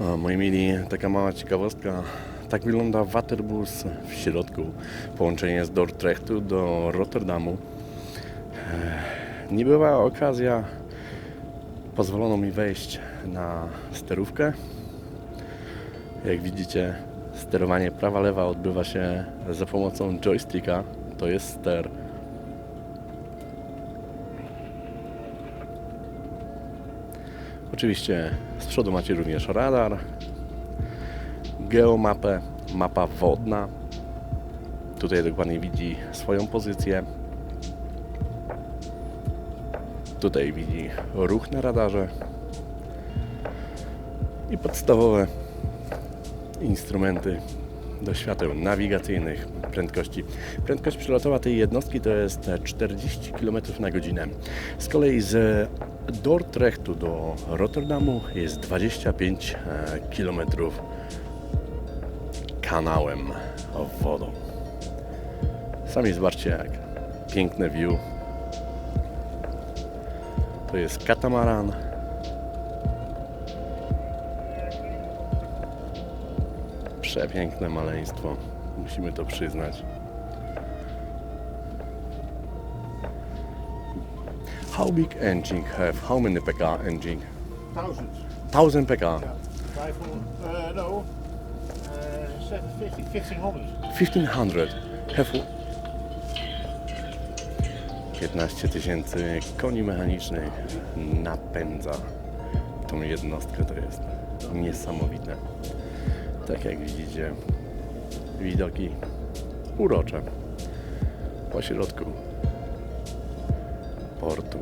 Moi mili, taka mała ciekawostka. Tak wygląda waterbus w środku. Połączenie z Dordrechtu do Rotterdamu. Ech, Niebywała okazja. Pozwolono mi wejść na sterówkę. Jak widzicie, sterowanie prawa-lewa odbywa się za pomocą joysticka. To jest ster. Oczywiście z przodu macie również radar, geomapę, mapa wodna. Tutaj dokładnie widzi swoją pozycję. Tutaj widzi ruch na radarze i podstawowe instrumenty do świateł nawigacyjnych, prędkości. Prędkość przelotowa tej jednostki to jest 40 km na godzinę. Z kolei z Dordrechtu do Rotterdamu jest 25 km kanałem wodą. Sami zobaczcie jak piękne view. To jest katamaran. Przepiękne maleństwo. Musimy to przyznać. How big engine have? How many PK engine? Thousands. 1000 PK. Yeah. Uh, no. Uh, 750, 1500. 1500. Have 15 tysięcy koni mechanicznych napędza tą jednostkę. To jest niesamowite. Tak jak widzicie, widoki urocze po środku portu.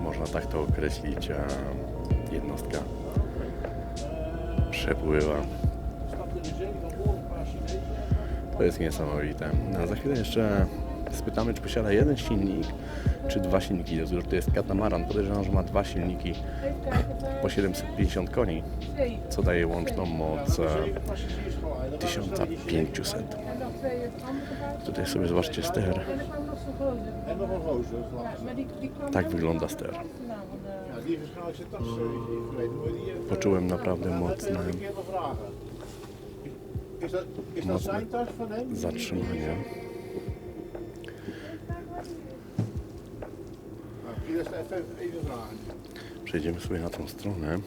Można tak to określić, a jednostka przepływa. To jest niesamowite. A za chwilę jeszcze spytamy, czy posiada jeden silnik, czy dwa silniki. To jest katamaran. Podejrzewam, że ma dwa silniki po 750 koni, co daje łączną moc e, 1500. Tutaj sobie zobaczcie ster. Tak wygląda ster. Ja, die verschuilt zit dat Przejdziemy sobie na tą stronę.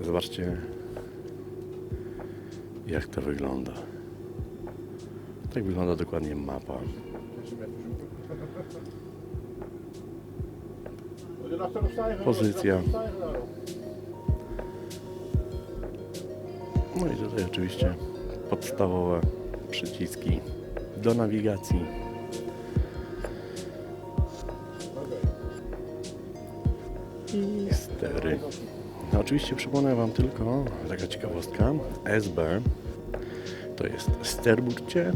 Zobaczcie, jak to wygląda. Tak wygląda dokładnie mapa. Pozycja. No i tutaj oczywiście podstawowe przyciski do nawigacji. I stery. No, oczywiście przypomnę Wam tylko, taka ciekawostka, SB to jest sterburcie,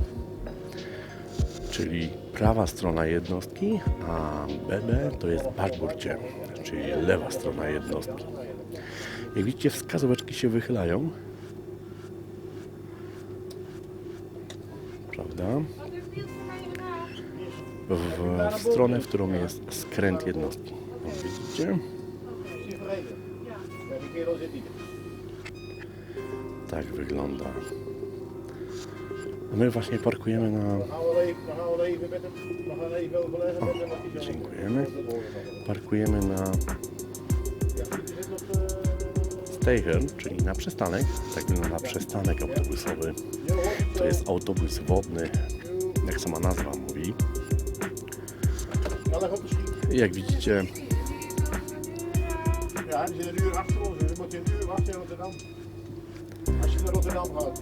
czyli prawa strona jednostki, a BB to jest baszburcie, czyli lewa strona jednostki. Jak widzicie, wskazóweczki się wychylają. Prawda? W, w stronę, w którą jest skręt jednostki. Widzicie? Tak wygląda. My właśnie parkujemy na. Zo Dziękujemy. Parkujemy na. Steiger, czyli na przystanek. Tak wygląda przystanek autobusowy. To jest autobus wodny, jak sama nazwa mówi. Jak widzicie, Ja, die zit een uur achter ons, een uur wachten in Rotterdam. Als je naar Rotterdam gaat.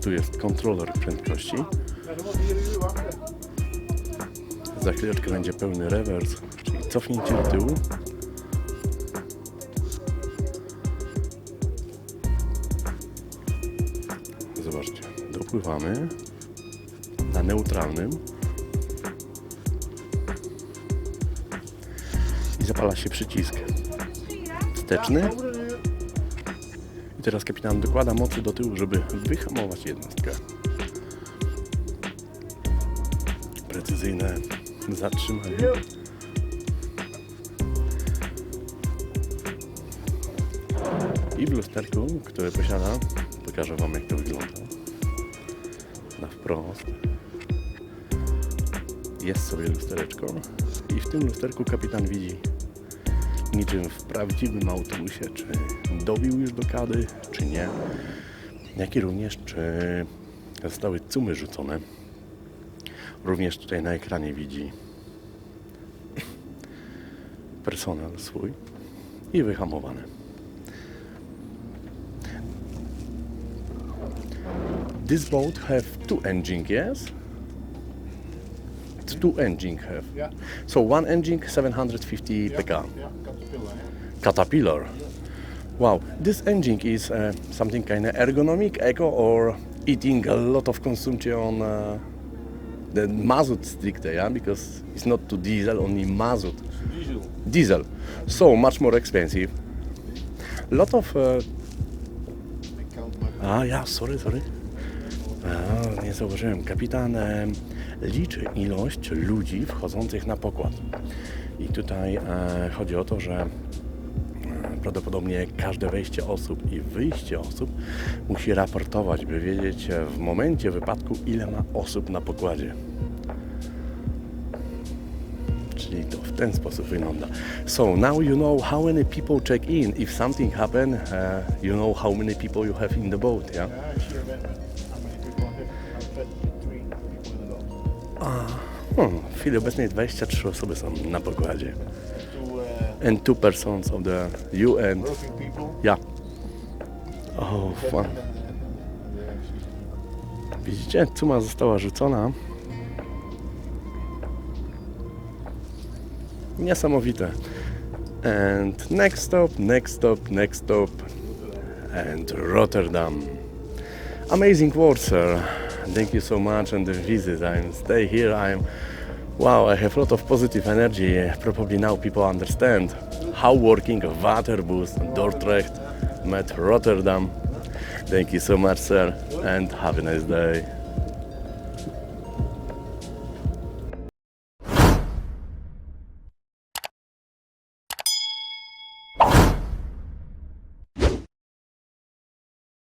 tu jest kontroler prędkości. Ja, dan moet je hier een uur wachten. Za chwileczkę będzie pełny rewers, czyli cofnięcie do tyłu. Zobaczcie, dopływamy na neutralnym i zapala się przycisk wsteczny i teraz kapitan dokłada mocy do tyłu, żeby wyhamować jednostkę. Precyzyjne zatrzymanie. I w lusterku, które posiada, pokażę Wam jak to wygląda. Na wprost. Jest sobie lustereczko i w tym lusterku kapitan widzi niczym w prawdziwym autobusie, czy dobił już do kady, czy nie. Jak i również, czy zostały cumy rzucone. Również tutaj na ekranie widzi personel swój i wyhamowane. This boat have two engine, It's two engine have. Yeah. So one engine 750 Yeah, pk. yeah, caterpillar, yeah. Caterpillar. Wow, this engine is uh, something kind of ergonomic, eco, or eating a lot of consumption on uh, the mazut stricte, yeah, because it's not to diesel, only mazut. Diesel. Diesel, so much more expensive. A Lot of. Uh, I count my a ja, sorry, sorry. A, nie zauważyłem. Kapitan em, liczy ilość ludzi wchodzących na pokład. I tutaj e, chodzi o to, że e, prawdopodobnie każde wejście osób i wyjście osób musi raportować, by wiedzieć e, w momencie wypadku, ile ma osób na pokładzie. Czyli to w ten sposób wygląda. So now you know how many people check in. If something happen, uh, you know how many people you have in the boat, yeah? Hmm, w chwili obecnej 23 osoby są na pokładzie. And two persons of the working people. Yeah. Oh, fun. Widzicie, cuma została rzucona. Niesamowite. And next stop, next stop, next stop. And Rotterdam. Amazing sir. Thank you so much and the visit. I'm stay here. I'm wow. I have a lot of positive energy. Probably now people understand how working Waterbus Dordrecht met Rotterdam. Thank you so much, sir, and have a nice day.